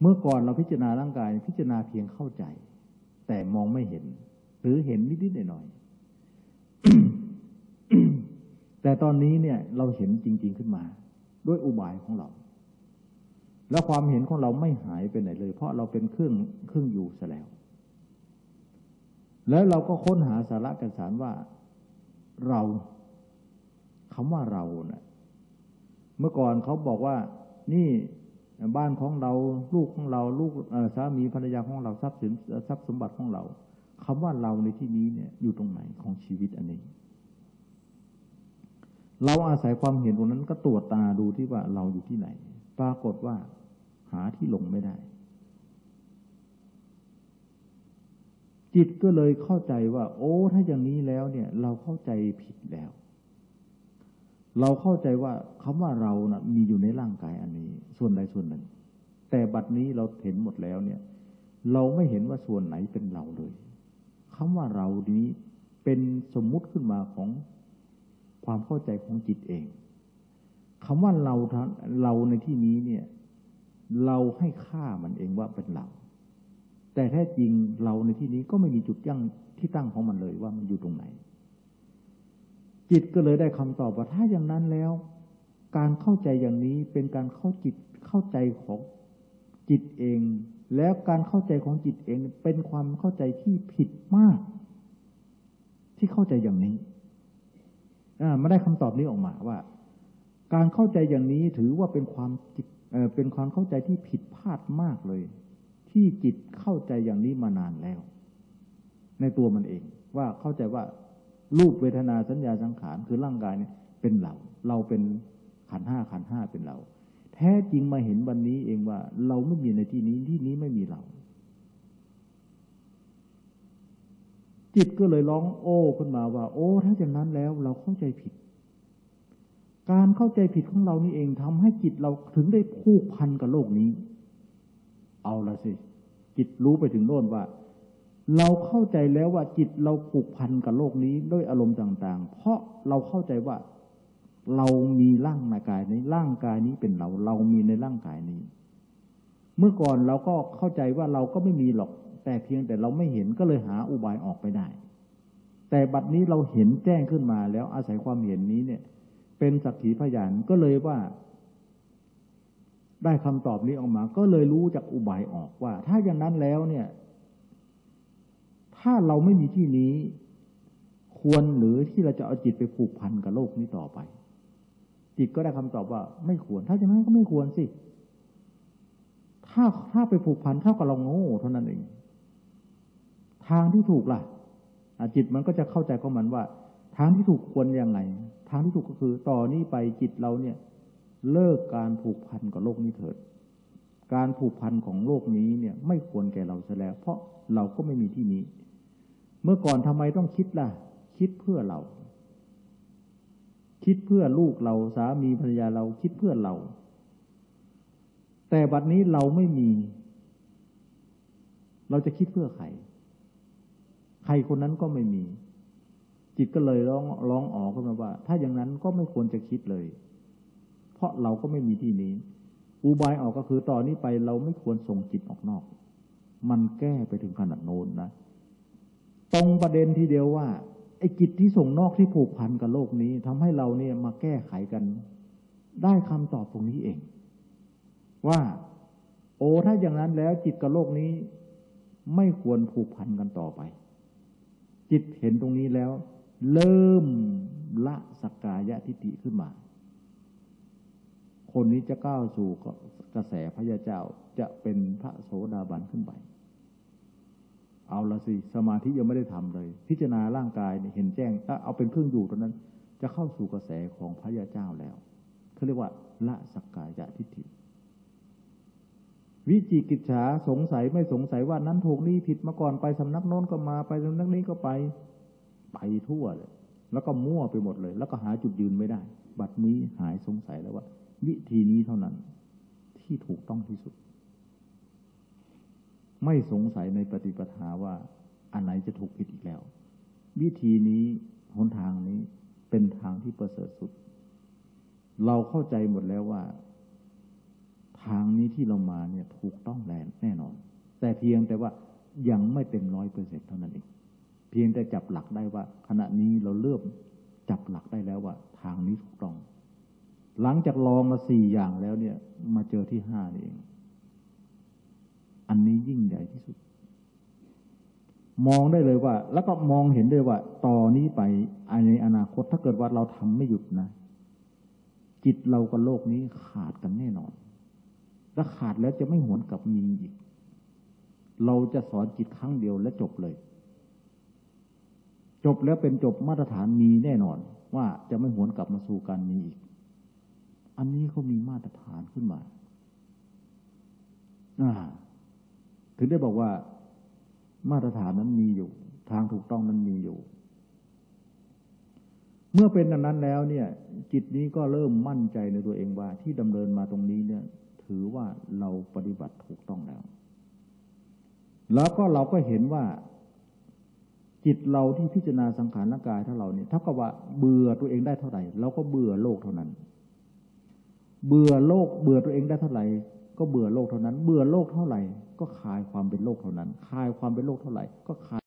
เมื่อก่อนเราพิจารณาร่างกาย พิจารณาเพียงเข้าใจ แต่มองไม่เห็น หรือเห็นนิดๆหน่อยๆแต่ตอนนี้เนี่ย เราเห็นจริง ๆขึ้นมา ด้วยอุบายของเรา แล้วความเห็นของเราไม่หายไปไหนเลย เพราะเราเป็นเครื่องเครื่องอยู่ซะแล้ว แล้วเราก็ค้นหาสาระกันสารว่าเราคำว่าเราเนะ่ยเมื่อก่อนเขาบอกว่า นี่ บ้านของเราลูกของเราลูกสามีภรรยาของเราทรัพย์สินทรัพย์สมบัติของเราคำว่าเราในที่นี้เนี่ยอยู่ตรงไหนของชีวิตอันนี้ เราอาศัยความเห็นตรงนั้นก็ตรวจตาดูที่ว่าเราอยู่ที่ไหน ปรากฏว่า หาที่หลงไม่ได้ จิตก็เลยเข้าใจว่า โอ้ ถ้าอย่างนี้แล้วเนี่ย เราเข้าใจผิดแล้ว เราเข้าใจว่าคำว่าเรานะ่ะมีอยู่ในร่างกายอันนี้ ส่วนใดส่วนหนึ่ง แต่บัดนี้เราเห็นหมดแล้วเนี่ย เราไม่เห็นว่าส่วนไหนเป็นเราเลยคำว่าเรานี้เป็นสมมุติขึ้นมาของความเข้าใจของจิตเองคำว่าเราเราในที่นี้เนี่ย เราให้ค่ามันเองว่าเป็นเรา แต่แท้จริงเราในที่นี้ก็ไม่มีจุดยั่งที่ตั้งของมันเลยว่ามันอยู่ตรงไหนจิตก็เลยได้คำตอบว่าถ้าอย่างนั้นแล้ว การเข้าใจอย่างนี้เป็นการเข้าจิตเข้าใจของจิตเอง แล้วการเข้าใจของจิตเองเป็นความเข้าใจที่ผิดมาก ที่เข้าใจอย่างนี้อ่ามาได้คำตอบนี้ออกมาว่า การเข้าใจอย่างนี้ถือว่าเป็นความจิตเอ่อเป็นความเข้าใจที่ผิดพลาดมากเลย ที่จิตเข้าใจอย่างนี้มานานแล้ว ในตัวมันเอง ว่าเข้าใจว่ารูปเวทนาสัญญาสังขารคือร่างกายเนี่ยเป็นเรา เราเป็น ขันห้าขันห้าเป็นเรา แท้จริงมาเห็นวันนี้เองว่า เราไม่มีในที่นี้ที่นี้ไม่มีเรา จิตก็เลยร้องโอ้ขึ้นมาว่า โอ้ถ้าอย่างนั้นแล้วเราเข้าใจผิด การเข้าใจผิดของเรานี่เองทำให้จิตเราถึงได้ผูกพันกับโลกนี้ เอาละสิ จิตรู้ไปถึงโน่นว่าเราเข้าใจแล้วว่าจิตเราผูกพันกับโลกนี้ด้วยอารมณ์ต่าง ๆ เพราะเราเข้าใจว่า เรามีร่างกายนี้ร่างกายนี้เป็นเรา เรามีในร่างกายนี้ เมื่อก่อนเราก็เข้าใจว่าเราก็ไม่มีหรอก แต่เพียงแต่เราไม่เห็นก็เลยหาอุบายออกไปได้ แต่บัดนี้เราเห็นแจ้งขึ้นมาแล้วอาศัยความเห็นนี้เนี่ย เป็นสักขีพยานก็เลยว่า ได้คำตอบนี้ออกมา ก็เลยรู้จากอุบายออกว่า ถ้าอย่างนั้นแล้วเนี่ย ถ้าเราไม่มีที่นี้ควรหรือที่เราจะเอาจิตไปผูกพันกับโลกนี้ต่อไป จิตก็ได้คำตอบว่า ไม่ควร ถ้าอย่างนั้นก็ไม่ควรสิ ถ้าถ้าไปผูกพันเท่ากับเราโง่เท่านั้นเอง ทางที่ถูกล่ะจิตมันก็จะเข้าใจของมันว่า ทางที่ถูกควรยังไง ทางที่ถูกก็คือ ต่อนนี้ไปจิตเราเนี่ย เลิกการผูกพันกับโลกนี้เถิด การผูกพันของโลกนี้เนี่ย ไม่ควรแก่เราซะแล้ว เพราะเราก็ไม่มีที่นี้ เมื่อก่อนทำไมต้องคิดล่ะ คิดเพื่อเรา คิดเพื่อลูกเราสามีภรรยาเราคิดเพื่อเรา แต่บัดนี้เราไม่มี เราจะคิดเพื่อใคร ใครคนนั้นก็ไม่มี จิตก็เลยร้องร้องออกขึ้นมาว่า ถ้าอย่างนั้นก็ไม่ควรจะคิดเลย เพราะเราก็ไม่มีที่นี้ อุบายออกก็คือตอนนี้ไปเราไม่ควรส่งจิตออกนอก มันแก้ไปถึงขนาดโน้นนะตรงประเด็นทีเดียวว่า ไอ้จิตที่ส่งนอกที่ผูกพันกับโลกนี้ทำให้เราเนี่ยมาแก้ไขกัน ได้คำตอบตรงนี้เอง ว่า โอ้ถ้าอย่างนั้นแล้วจิตกับโลกนี้ไม่ควรผูกพันกันต่อไป จิตเห็นตรงนี้แล้ว เริ่มละสกกายะทิฏฐิขึ้นมา คนนี้จะก้าวสู่กระแสพระยาเจ้าจะเป็นพระโสดาบันขึ้นไป เอาละสิสมาธิยังไม่ได้ทำเลย พิจารณาร่างกายเห็นแจ้งถ้าเอาเป็นเครื่องอยู่ตรงนั้น จะเข้าสู่กระแสของพระยาเจ้าแล้วเขาเรียกว่าละสักกายะทิฏฐิวิจิกิจฉาสงสัยไม่สงสัยว่านั้นถูกนี่ผิดมาก่อนไปสำนักโน้นก็มาไปสำนักนี้ก็ไป ไปทั่วเลย แล้วก็มั่วไปหมดเลย แล้วก็หาจุดยืนไม่ได้ บัดนี้หายสงสัยแล้วว่า วิธีนี้เท่านั้นที่ถูกต้องที่สุด ไม่สงสัยในปฏิปทาว่าอันไหนจะถูกผิดอีกแล้ว วิธีนี้หนทางนี้เป็นทางที่ประเสริฐสุด เราเข้าใจหมดแล้วว่า ทางนี้ที่เรามาเนี่ยถูกต้องแลแน่นอน แต่เพียงแต่ว่ายังไม่เต็มร้อยเปอร์เซ็นเท่านั้นเองเพียงแต่จับหลักได้ว่า ขณะนี้เราเริ่มจับหลักได้แล้วว่า ทางนี้ถูกต้อง หลังจากลองมาสี่อย่างแล้วเนี่ย มาเจอที่ห้านี่เอง อันนี้ยิ่งใหญ่ที่สุด มองได้เลยว่า แล้วก็มองเห็นด้วยว่า ต่อนนี้ไปในอนาคตถ้าเกิดว่าเราทำไม่หยุดนะ จิตเรากับโลกนี้ขาดกันแน่นอนถ้าขาดแล้วจะไม่หวนกลับมีอีก เราจะสอนจิตครั้งเดียวและจบเลย จบแล้วเป็นจบมาตรฐานมีแน่นอน ว่าจะไม่หวนกลับมาสู่การมีอีก อันนี้เขามีมาตรฐานขึ้นมา ถึงได้บอกว่ามาตรฐานนั้นมีอยู่ ทางถูกต้องนั้นมีอยู่ เมื่อเป็นดังนั้นแล้วเนี่ย จิตนี้ก็เริ่มมั่นใจในตัวเองว่า ที่ดำเนินมาตรงนี้เนี่ย ถือว่าเราปฏิบัติถูกต้องแล้ว แล้วก็เราก็เห็นว่า จิตเราที่พิจารณาสังขารร่างกายถ้าเราเนี่ยเท่ากับว่าเบื่อตัวเองได้เท่าไหร่เราก็เบื่อโลกเท่านั้น เบื่อโลก เบื่อตัวเองได้เท่าไหร่ก็เบื่อโลกเท่านั้น เบื่อโลกเท่าไหร่ ก็คลายความเป็นโรคเท่านั้น คลายความเป็นโรคเท่าไหร่ ก็คลาย